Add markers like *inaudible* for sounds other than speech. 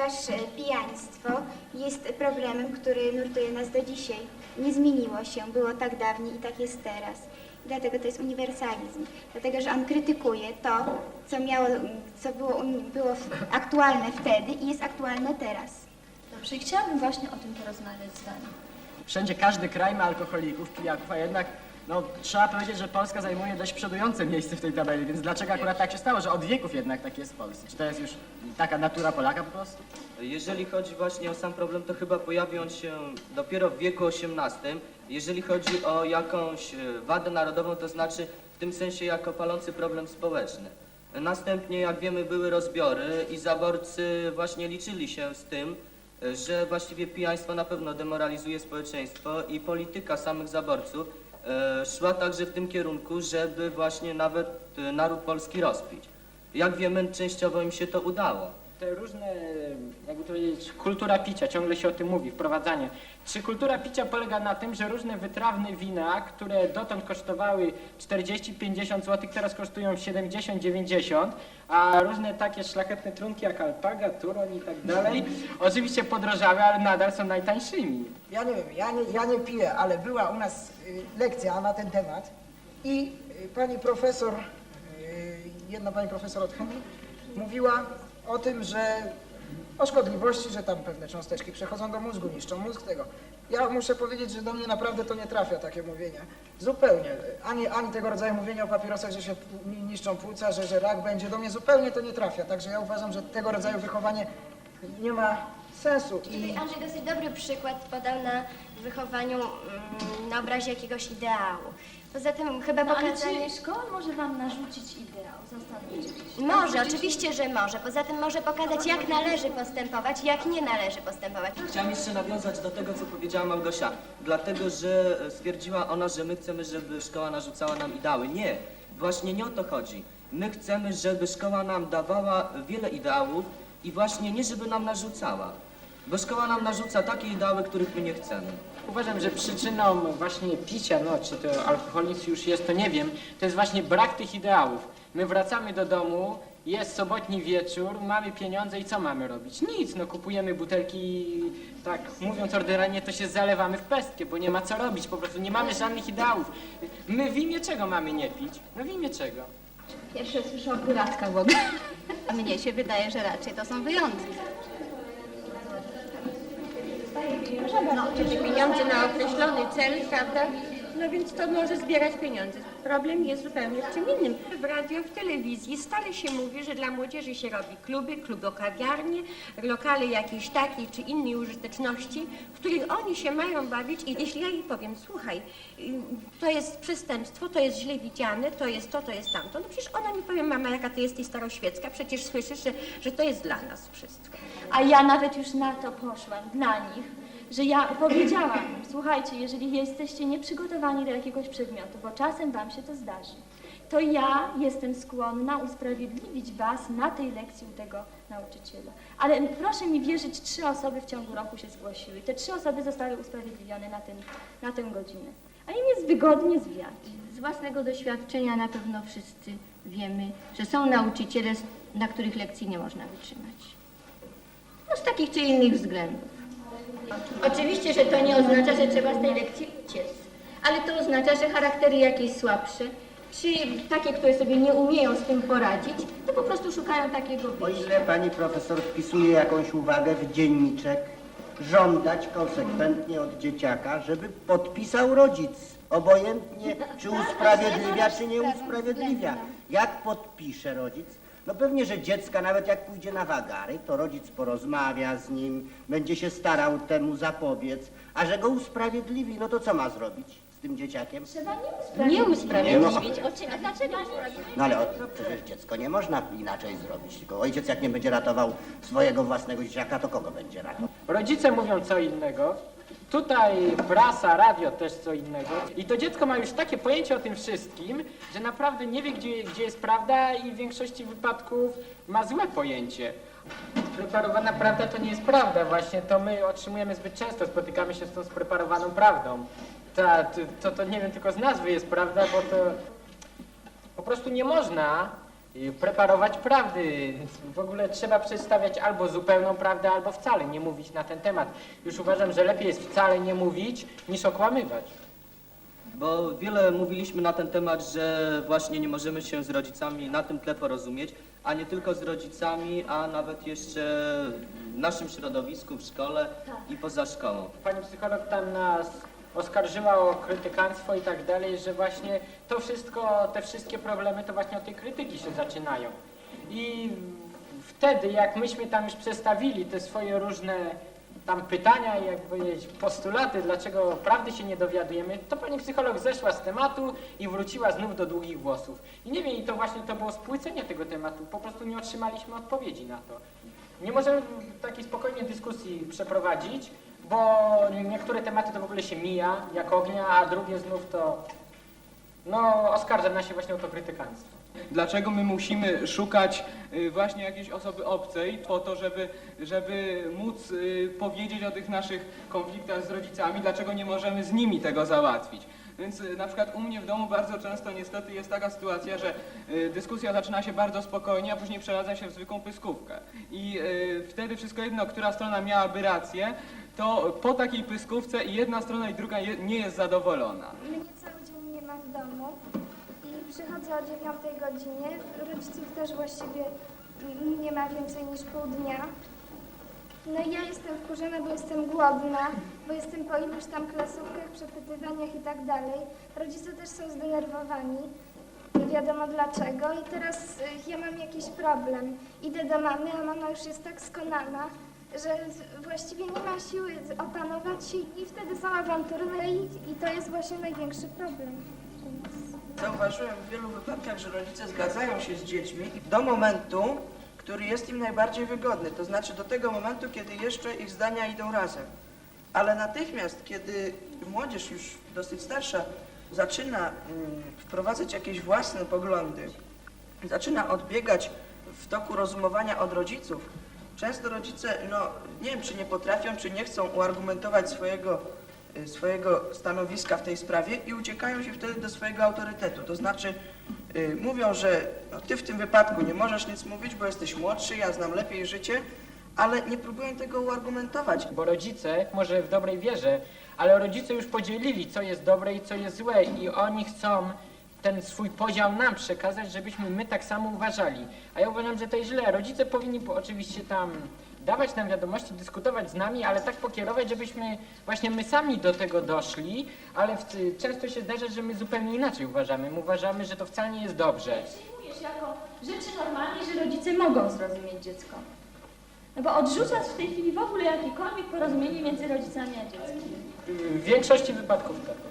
ponieważ e, pijaństwo jest problemem, który nurtuje nas do dzisiaj. Nie zmieniło się, było tak dawniej i tak jest teraz. Dlatego to jest uniwersalizm, dlatego że on krytykuje to, co, miało, co było, było aktualne wtedy i jest aktualne teraz. Dobrze, i chciałabym właśnie o tym porozmawiać z Wami. Wszędzie każdy kraj ma alkoholików, pijaków, a jednak no, trzeba powiedzieć, że Polska zajmuje dość przodujące miejsce w tej tabeli, więc dlaczego akurat tak się stało, że od wieków jednak tak jest w Polsce? Czy to jest już taka natura Polaka po prostu? Jeżeli chodzi właśnie o sam problem, to chyba pojawi on się dopiero w wieku XVIII. Jeżeli chodzi o jakąś e, wadę narodową, to znaczy w tym sensie jako palący problem społeczny. Następnie, jak wiemy, były rozbiory i zaborcy właśnie liczyli się z tym, e, że właściwie pijaństwo na pewno demoralizuje społeczeństwo i polityka samych zaborców szła także w tym kierunku, żeby właśnie nawet e, naród polski rozpić. Jak wiemy, częściowo im się to udało. Te różne, jakby to powiedzieć, kultura picia, ciągle się o tym mówi, wprowadzanie. Czy kultura picia polega na tym, że różne wytrawne wina, które dotąd kosztowały 40-50 zł, teraz kosztują 70-90, a różne takie szlachetne trunki jak alpaga, turoń i tak dalej, *laughs* oczywiście podrożały, ale nadal są najtańszymi. Ja nie wiem, ja nie, ja nie piję, ale była u nas y, lekcja na ten temat i y, pani profesor, y, jedna pani profesor od chemii mówiła o tym, że o szkodliwości, że tam pewne cząsteczki przechodzą do mózgu, niszczą mózg tego. Ja muszę powiedzieć, że do mnie naprawdę to nie trafia takie mówienie. Zupełnie. Ani, ani tego rodzaju mówienie o papierosach, że się ni- niszczą płuca, że, że rak będzie, do mnie zupełnie to nie trafia. Także ja uważam, że tego rodzaju wychowanie nie ma sensu. I... Tutaj Andrzej dosyć dobry przykład podał na wychowaniu mm, na obrazie jakiegoś ideału. Poza tym chyba No, ale pokazanie... czy szkoła może Wam narzucić ideał? Zastanówcie się. Może, oczywiście, że może. Poza tym może pokazać, jak należy postępować, jak nie należy postępować. Chciałem jeszcze nawiązać do tego, co powiedziała Małgosia, dlatego że e, stwierdziła ona, że my chcemy, żeby szkoła narzucała nam ideały. Nie, właśnie nie o to chodzi. My chcemy, żeby szkoła nam dawała wiele ideałów i właśnie nie, żeby nam narzucała. Bo szkoła nam narzuca takie ideały, których my nie chcemy. Uważam, że przyczyną właśnie picia, no czy to alkoholizm już jest, to nie wiem, to jest właśnie brak tych ideałów. My wracamy do domu, jest sobotni wieczór, mamy pieniądze i co mamy robić? Nic, no kupujemy butelki i tak mówiąc ordynarnie to się zalewamy w pestkę, bo nie ma co robić, po prostu nie mamy żadnych ideałów. My w imię czego mamy nie pić? No w imię czego? Pierwsze słyszę o piratkach w ogóle. *laughs* Mnie się wydaje, że raczej to są wyjątki. No, czyli pieniądze na określony cel, prawda? No więc to może zbierać pieniądze. Problem jest zupełnie w czym innym. W radio, w telewizji stale się mówi, że dla młodzieży się robi kluby, klubokawiarnie, lokale jakiejś takiej czy innej użyteczności, w których oni się mają bawić i jeśli ja jej powiem, słuchaj, to jest przestępstwo, to jest źle widziane, to jest to, to jest tamto, no przecież ona mi powie, mama, jaka ty jesteś staroświecka, przecież słyszysz, że, że to jest dla nas wszystko. A ja nawet już na to poszłam, dla nich, że ja powiedziałam słuchajcie, jeżeli jesteście nieprzygotowani do jakiegoś przedmiotu, bo czasem wam się to zdarzy, to ja jestem skłonna usprawiedliwić was na tej lekcji u tego nauczyciela. Ale proszę mi wierzyć, trzy osoby w ciągu roku się zgłosiły. Te trzy osoby zostały usprawiedliwione na, ten, na tę godzinę. A im jest wygodnie zwiać. Z własnego doświadczenia na pewno wszyscy wiemy, że są nauczyciele, na których lekcji nie można wytrzymać. No z takich czy innych względów. Oczywiście, że to nie oznacza, że trzeba z tej lekcji uciec, ale to oznacza, że charaktery jakieś słabsze, czy takie, które sobie nie umieją z tym poradzić, to po prostu szukają takiego O wyjścia. ile pani profesor wpisuje jakąś uwagę w dzienniczek, żądać konsekwentnie od dzieciaka, żeby podpisał rodzic. Obojętnie, czy usprawiedliwia, czy nie usprawiedliwia. Jak podpisze rodzic? No pewnie, że dziecka, nawet jak pójdzie na wagary, to rodzic porozmawia z nim, będzie się starał temu zapobiec, a że go usprawiedliwi, no to co ma zrobić z tym dzieciakiem? Trzeba nie Nie usprawiedliwić. usprawiedliwić. O czym? A dlaczego nie usprawiedliwić? No ale o, przecież dziecko nie można inaczej zrobić, tylko ojciec jak nie będzie ratował swojego własnego dzieciaka, to kogo będzie ratował? Rodzice mówią co innego, tutaj prasa, radio też co innego i to dziecko ma już takie pojęcie o tym wszystkim, że naprawdę nie wie gdzie, gdzie jest prawda i w większości wypadków ma złe pojęcie. Preparowana prawda to nie jest prawda, właśnie to my otrzymujemy zbyt często, spotykamy się z tą spreparowaną prawdą. Ta, to, to, to nie wiem, tylko z nazwy jest prawda, bo to po prostu nie można preparować prawdy. W ogóle trzeba przedstawiać albo zupełną prawdę, albo wcale nie mówić na ten temat. Już uważam, że lepiej jest wcale nie mówić, niż okłamywać. Bo wiele mówiliśmy na ten temat, że właśnie nie możemy się z rodzicami na tym tle porozumieć, a nie tylko z rodzicami, a nawet jeszcze w naszym środowisku, w szkole i poza szkołą. Pani psycholog tam nas oskarżyła o krytykanstwo i tak dalej, że właśnie to wszystko, te wszystkie problemy to właśnie od tej krytyki się zaczynają. I wtedy, jak myśmy tam już przedstawili te swoje różne tam pytania i jak powiedzieć postulaty, dlaczego prawdy się nie dowiadujemy, to pani psycholog zeszła z tematu i wróciła znów do długich włosów. I nie wiem, i to właśnie to było spłycenie tego tematu, po prostu nie otrzymaliśmy odpowiedzi na to. Nie możemy takiej spokojnej dyskusji przeprowadzić, bo niektóre tematy to w ogóle się mija jak ognia, a drugie znów to no oskarża nas się właśnie o to krytykanstwo. Dlaczego my musimy szukać y, właśnie jakiejś osoby obcej po to, żeby, żeby móc y, powiedzieć o tych naszych konfliktach z rodzicami, dlaczego nie możemy z nimi tego załatwić. Więc y, na przykład u mnie w domu bardzo często niestety jest taka sytuacja, że y, dyskusja zaczyna się bardzo spokojnie, a później przeradza się w zwykłą pyskówkę. I y, wtedy wszystko jedno, która strona miałaby rację, to po takiej pyskówce i jedna strona i druga nie jest zadowolona. Mnie cały dzień nie ma w domu i przychodzę o 9 godzinie. Rodziców też właściwie nie ma więcej niż pół dnia. No i ja jestem wkurzona, bo jestem głodna, bo jestem po iluś tam klasówkach, przepytywaniach i tak dalej. Rodzice też są zdenerwowani. Nie wiadomo dlaczego i teraz y, ja mam jakiś problem. Idę do mamy, a mama już jest tak skonana, że właściwie nie ma siły opanować się i wtedy są awantury i, i to jest właśnie największy problem. Zauważyłem w wielu wypadkach, że rodzice zgadzają się z dziećmi do momentu, który jest im najbardziej wygodny, to znaczy do tego momentu, kiedy jeszcze ich zdania idą razem. Ale natychmiast, kiedy młodzież już dosyć starsza zaczyna mm, wprowadzać jakieś własne poglądy, zaczyna odbiegać w toku rozumowania od rodziców, często rodzice, no nie wiem, czy nie potrafią, czy nie chcą uargumentować swojego, y, swojego stanowiska w tej sprawie i uciekają się wtedy do swojego autorytetu. To znaczy mówią, że no, ty w tym wypadku nie możesz nic mówić, bo jesteś młodszy, ja znam lepiej życie, ale nie próbują tego uargumentować. Bo rodzice, może w dobrej wierze, ale rodzice już podzielili, co jest dobre i co jest złe i oni chcą ten swój podział nam przekazać, żebyśmy my tak samo uważali. A ja uważam, że to jest źle. Rodzice powinni po- oczywiście tam dawać nam wiadomości, dyskutować z nami, ale tak pokierować, żebyśmy właśnie my sami do tego doszli, ale w, często się zdarza, że my zupełnie inaczej uważamy. My uważamy, że to wcale nie jest dobrze. Przyjmujesz jako rzeczy normalnej, że rodzice mogą zrozumieć dziecko. No bo odrzucasz w tej chwili w ogóle jakiekolwiek porozumienie między rodzicami a dzieckiem. W większości wypadków tak.